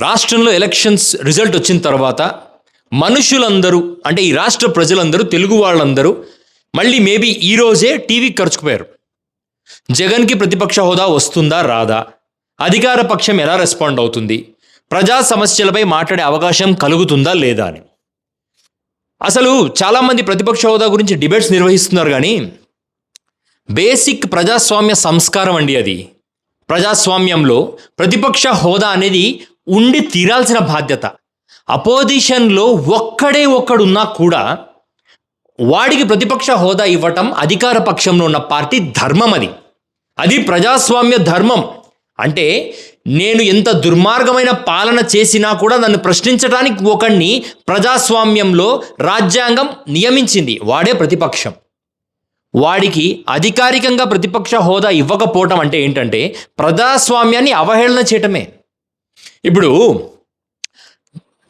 రాష్ట్రంలో elections result వచ్చిన తర్వాత మనుషులందరూ అంటే ఈ రాష్ట్ర ప్రజలందరూ తెలుగు వాళ్ళందరూ మళ్ళీ మేబీ ఈ రోజే టీవీకి ఖర్చుకుపోయారు జగన్కి ప్రతిపక్ష హోదా వస్తుందా రాదా? అధికార పక్షం ఎలా రెస్పాండ్ అవుతుంది? ప్రజా సమస్యలపై మాట్లాడే అవకాశం కలుగుతుందా లేదా అని? అసలు చాలామంది ప్రతిపక్ష హోదా గురించి డిబేట్స్ నిర్వహిస్తున్నారు కానీ బేసిక్ ప్రజాస్వామ్య సంస్కారం అండి అది. ప్రజాస్వామ్యంలో ప్రతిపక్ష హోదా అనేది ఉండి తీరాల్సిన బాధ్యత. అపోజిషన్లో ఒక్కడే ఒక్కడున్నా కూడా వాడికి ప్రతిపక్ష హోదా ఇవ్వటం అధికార పక్షంలో ఉన్న పార్టీ ధర్మం అది. అది ప్రజాస్వామ్య ధర్మం. అంటే నేను ఎంత దుర్మార్గమైన పాలన చేసినా కూడా నన్ను ప్రశ్నించడానికి ఒకడిని ప్రజాస్వామ్యంలో రాజ్యాంగం నియమించింది. వాడే ప్రతిపక్షం. వాడికి అధికారికంగా ప్రతిపక్ష హోదా ఇవ్వకపోవటం అంటే ఏంటంటే ప్రజాస్వామ్యాన్ని అవహేళన చేయటమే. ఇప్పుడు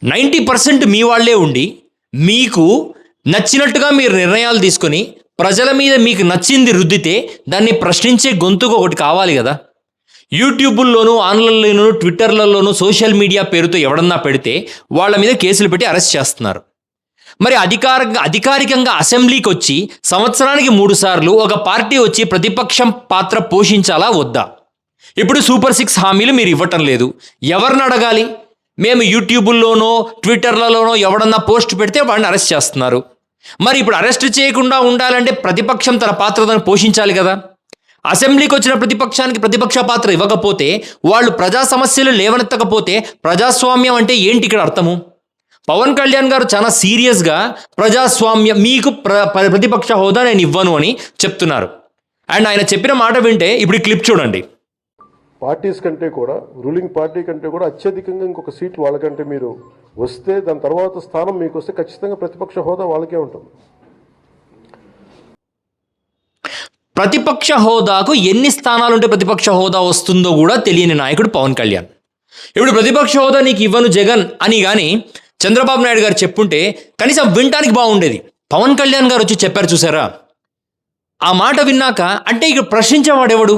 నైంటీ పర్సెంట్ మీ వాళ్ళే ఉండి మీకు నచ్చినట్టుగా మీరు నిర్ణయాలు తీసుకొని ప్రజల మీద మీకు నచ్చింది రుద్దితే దాన్ని ప్రశ్నించే గొంతుకు ఒకటి కావాలి కదా. యూట్యూబుల్లోనూ ఆన్లైన్లోనూ ట్విట్టర్లలోనూ సోషల్ మీడియా పేరుతో ఎవడన్నా పెడితే వాళ్ళ మీద కేసులు పెట్టి అరెస్ట్ చేస్తున్నారు. మరి అధికార అధికారికంగా అసెంబ్లీకి వచ్చి సంవత్సరానికి మూడు సార్లు ఒక పార్టీ వచ్చి ప్రతిపక్షం పాత్ర పోషించాలా వద్దా? ఇప్పుడు సూపర్ సిక్స్ హామీలు మీరు ఇవ్వటం లేదు. ఎవరిని అడగాలి? మేము యూట్యూబుల్లోనో ట్విట్టర్లలోనో ఎవడన్నా పోస్ట్ పెడితే వాడిని అరెస్ట్ చేస్తున్నారు. మరి ఇప్పుడు అరెస్ట్ చేయకుండా ఉండాలంటే ప్రతిపక్షం తన పాత్రను పోషించాలి కదా. అసెంబ్లీకి వచ్చిన ప్రతిపక్షానికి ప్రతిపక్ష పాత్ర ఇవ్వకపోతే వాళ్ళు ప్రజా సమస్యలు లేవనెత్తకపోతే ప్రజాస్వామ్యం అంటే ఏంటి ఇక్కడ అర్థము? పవన్ కళ్యాణ్ గారు చాలా సీరియస్గా ప్రజాస్వామ్యం మీకు ప్ర ప్ర- ప్రతిపక్ష హోదా నేను ఇవ్వను అని చెప్తున్నారు. అండ్ ఆయన చెప్పిన మాట వింటే ఇప్పుడు క్లిప్ చూడండి. పార్టీస్ కంటే కూడా రూలింగ్ పార్టీ కంటే కూడా అత్యధికంగా ఇంకొక సీట్ వాళ్ళకంటే మీరు వస్తే దాని తర్వాత స్థానం మీకు వస్తే ఖచ్చితంగా ప్రతిపక్ష హోదా వాళ్ళకే ఉంటుంది. ప్రతిపక్ష హోదాకు ఎన్ని స్థానాలు ఉంటే ప్రతిపక్ష హోదా వస్తుందో కూడా తెలియని నాయకుడు పవన్ కళ్యాణ్. ఇప్పుడు ప్రతిపక్ష హోదా నీకు ఇవ్వను జగన్ అని కానీ చంద్రబాబు నాయుడు గారు చెప్పుంటే కనీసం వినటానికి బాగుండేది. పవన్ కళ్యాణ్ గారు వచ్చి చెప్పారు చూసారా? ఆ మాట విన్నాక అంటే ఇక ప్రశ్నించేవాడెవడు?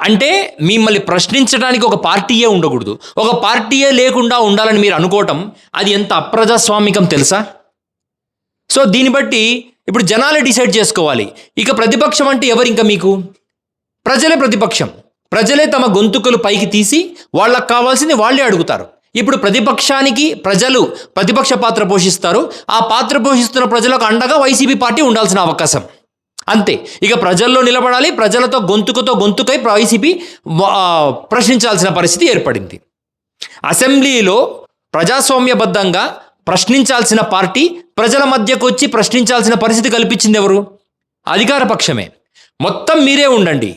అంటే మిమ్మల్ని ప్రశ్నించడానికి ఒక పార్టీయే ఉండకూడదు. ఒక పార్టీయే లేకుండా ఉండాలని మీరు అనుకోవటం అది ఎంత అప్రజాస్వామికం తెలుసా? సో దీన్ని బట్టి ఇప్పుడు జనాలే డిసైడ్ చేసుకోవాలి. ఇక ప్రతిపక్షం అంటే ఎవరు ఇంకా మీకు? ప్రజలే ప్రతిపక్షం. ప్రజలే తమ గొంతుకలు పైకి తీసి వాళ్ళకి కావాల్సింది వాళ్ళే అడుగుతారు. ఇప్పుడు ప్రతిపక్షానికి ప్రజలు ప్రతిపక్ష పాత్ర పోషిస్తారు. ఆ పాత్ర పోషిస్తున్న ప్రజలకు అండగా వైసీపీ పార్టీ ఉండాల్సిన అవకాశం. అంతే. ఇక ప్రజల్లో నిలబడాలి ప్రజలతో గొంతుకుతో గొంతుకై వైసీపీ ప్రశ్నించాల్సిన పరిస్థితి ఏర్పడింది. అసెంబ్లీలో ప్రజాస్వామ్యబద్ధంగా ప్రశ్నించాల్సిన పార్టీ ప్రజల మధ్యకు వచ్చి ప్రశ్నించాల్సిన పరిస్థితి కల్పించింది ఎవరు? అధికార పక్షమే. మొత్తం మీరే ఉండండి.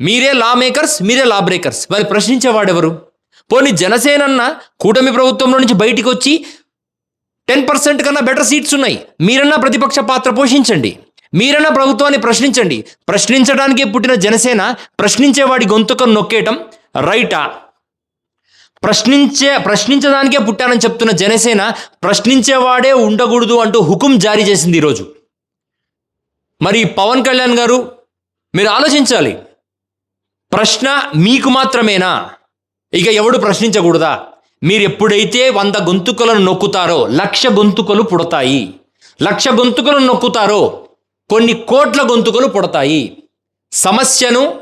మీరే లా మేకర్స్ మీరే లా బ్రేకర్స్. మరి ప్రశ్నించేవాడెవరు? పోనీ జనసేనన్న కూటమి ప్రభుత్వంలో నుంచి బయటికి వచ్చి టెన్ పర్సెంట్ కన్నా బెటర్ సీట్స్ ఉన్నాయి. మీరన్నా ప్రతిపక్ష పాత్ర పోషించండి. మీరైనా ప్రభుత్వాన్ని ప్రశ్నించండి. ప్రశ్నించడానికే పుట్టిన జనసేన ప్రశ్నించేవాడి గొంతుకను నొక్కేయటం రైటా? ప్రశ్నించే ప్రశ్నించడానికే పుట్టానని చెప్తున్న జనసేన ప్రశ్నించేవాడే ఉండకూడదు అంటూ హుకుం జారీ చేసింది ఈరోజు. మరి పవన్ కళ్యాణ్ గారు మీరు ఆలోచించాలి. ప్రశ్న మీకు మాత్రమేనా? ఇక ఎవడు ప్రశ్నించకూడదా? మీరు ఎప్పుడైతే వంద గొంతుకలను నొక్కుతారో లక్ష గొంతుకలు పుడతాయి. లక్ష గొంతుకలను నొక్కుతారో కొన్ని కోట్ల గొంతుకలు పుడతాయి. సమస్యను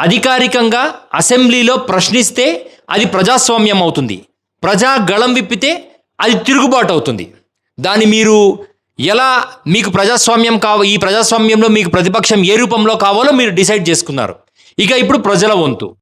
అధికారికంగా అసెంబ్లీలో ప్రశ్నిస్తే అది ప్రజాస్వామ్యం అవుతుంది. ప్రజా గళం విప్పితే అది తిరుగుబాటు అవుతుంది. దాన్ని మీరు ఎలా మీకు ప్రజాస్వామ్యం కావ ఈ ప్రజాస్వామ్యంలో మీకు ప్రతిపక్షం ఏ రూపంలో కావాలో మీరు డిసైడ్ చేసుకున్నారు. ఇక ఇప్పుడు ప్రజల వంతు.